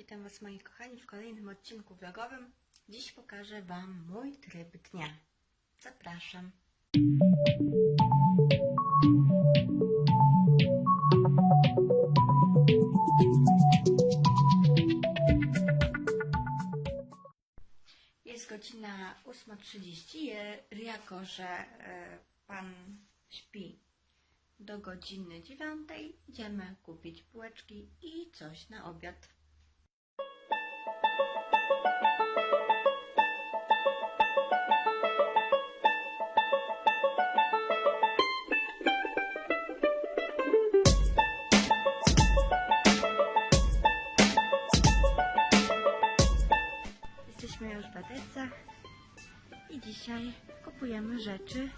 Witam Was moi kochani w kolejnym odcinku vlogowym. Dziś pokażę Wam mój tryb dnia. Zapraszam. Jest godzina 8.30. Je- Jako, że e, Pan śpi do godziny 9, idziemy kupić bułeczki i coś na obiad. I dzisiaj kupujemy rzeczy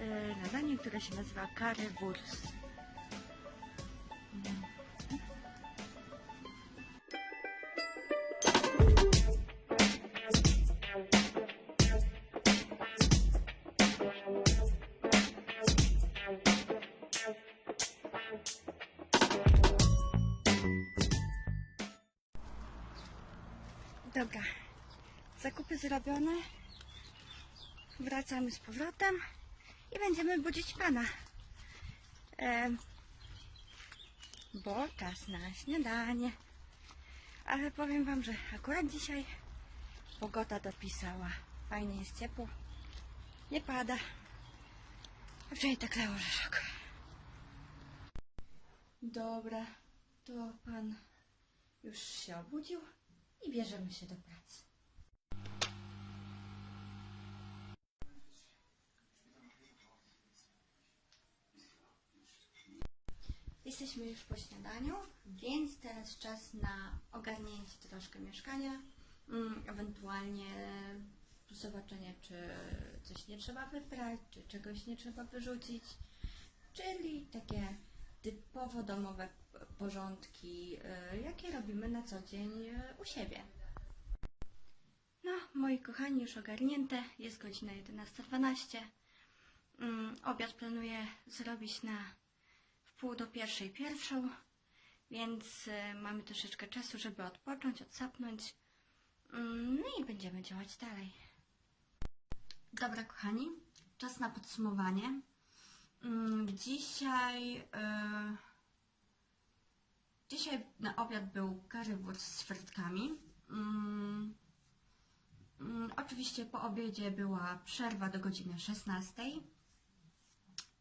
e, na danie, które się nazywa currywurst. Dobra, zakupy zrobione. Wracamy z powrotem i będziemy budzić pana. Em, bo czas na śniadanie. Ale powiem wam, że akurat dzisiaj pogoda dopisała. Fajnie jest ciepło. Nie pada. A wczoraj tak leło, że szok. Dobra, to pan już się obudził i bierzemy się do pracy. Jesteśmy już po śniadaniu, więc teraz czas na ogarnięcie troszkę mieszkania, mm, ewentualnie zobaczenie, czy coś nie trzeba wyprać, czy czegoś nie trzeba wyrzucić, czyli takie typowo domowe porządki, y, jakie robimy na co dzień y, u siebie. No, moi kochani, już ogarnięte, jest godzina 11.12. Mm, obiad planuję zrobić na pół do pierwszej pierwszą, więc y, mamy troszeczkę czasu, żeby odpocząć, odsapnąć. Mm, No i będziemy działać dalej. Dobra, kochani, czas na podsumowanie. Mm, Dzisiaj, y, dzisiaj na obiad był currywurst z frytkami. Mm, mm, Oczywiście po obiedzie była przerwa do godziny 16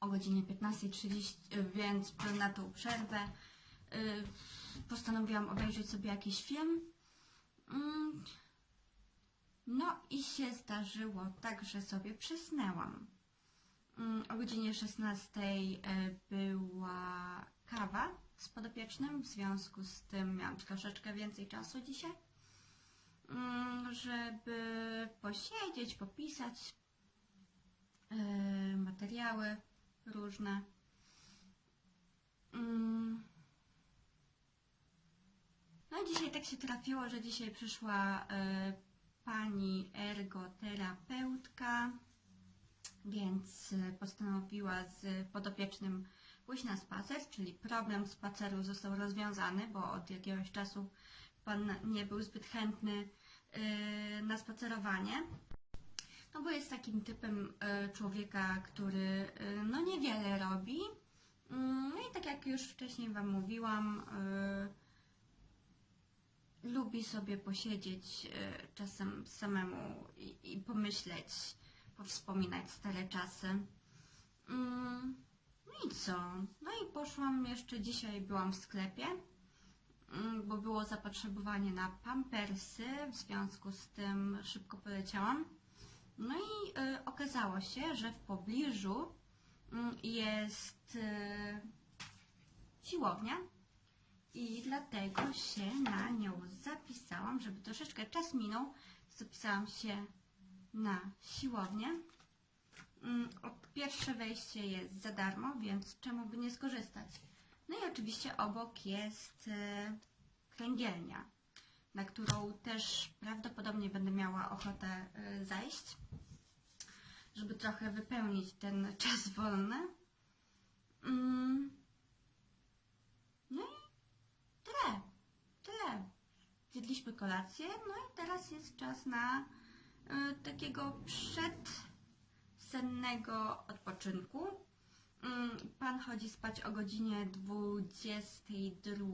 o godzinie 15.30, y, więc na tą przerwę y, postanowiłam obejrzeć sobie jakiś film. Mm, No i się zdarzyło tak, że sobie przysnęłam. Mm, O godzinie 16 była kawa z podopiecznym, w związku z tym miałam troszeczkę więcej czasu dzisiaj, mm, żeby posiedzieć, popisać y, materiały różne. Mm. No i dzisiaj tak się trafiło, że dzisiaj przyszła y, pani ergoterapeutka, więc y, postanowiła z podopiecznym pójść na spacer, czyli problem spaceru został rozwiązany, bo od jakiegoś czasu pan nie był zbyt chętny y, na spacerowanie. Jest takim typem y, człowieka, który y, no niewiele robi. Mm, No i tak jak już wcześniej Wam mówiłam, y, lubi sobie posiedzieć czasem samemu i, i pomyśleć, powspominać stare czasy. Mm, No i co? No i poszłam jeszcze dzisiaj, byłam w sklepie, mm, bo było zapotrzebowanie na pampersy, w związku z tym szybko poleciałam. No i y, okazało się, że w pobliżu mm, jest y, siłownia i dlatego się na nią zapisałam, żeby troszeczkę czas minął. Zapisałam się na siłownię. Mm, Pierwsze wejście jest za darmo, więc czemu by nie skorzystać? No i oczywiście obok jest y, kręgielnia, na którą też prawdopodobnie będę miała ochotę y, zajść, żeby trochę wypełnić ten czas wolny. Mm. No i tyle, tyle. Zjedliśmy kolację, no i teraz jest czas na y, takiego przedsennego odpoczynku. Mm, Pan chodzi spać o godzinie 22.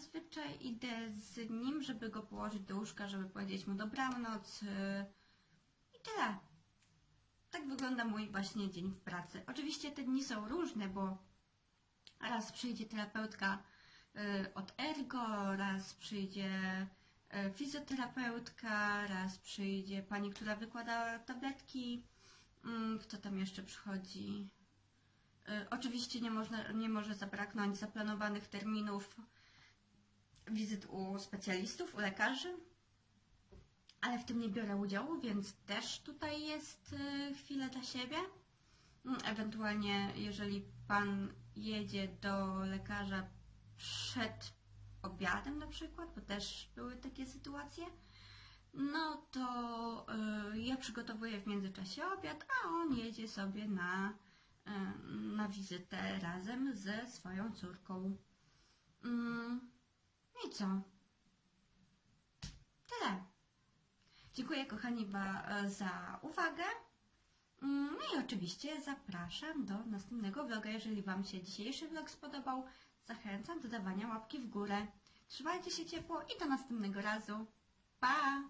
Zazwyczaj idę z nim, żeby go położyć do łóżka, żeby powiedzieć mu dobranoc. y, I tyle. Tak wygląda mój właśnie dzień w pracy. Oczywiście te dni są różne, bo raz przyjdzie terapeutka y, od ergo, raz przyjdzie y, fizjoterapeutka, raz przyjdzie pani, która wykłada tabletki. Mm, Kto tam jeszcze przychodzi? Oczywiście nie, można, nie może zabraknąć zaplanowanych terminów wizyt u specjalistów, u lekarzy, ale w tym nie biorę udziału, więc też tutaj jest y, chwilę dla siebie. Mm, Ewentualnie, jeżeli Pan jedzie do lekarza przed obiadem na przykład, bo też były takie sytuacje, no to y, ja przygotowuję w międzyczasie obiad, a on jedzie sobie na, y, na wizytę razem ze swoją córką. I co? Tyle. Dziękuję kochani e, za uwagę. Mm, No i oczywiście zapraszam do następnego vloga. Jeżeli Wam się dzisiejszy vlog spodobał, zachęcam do dawania łapki w górę. Trzymajcie się ciepło i do następnego razu. Pa!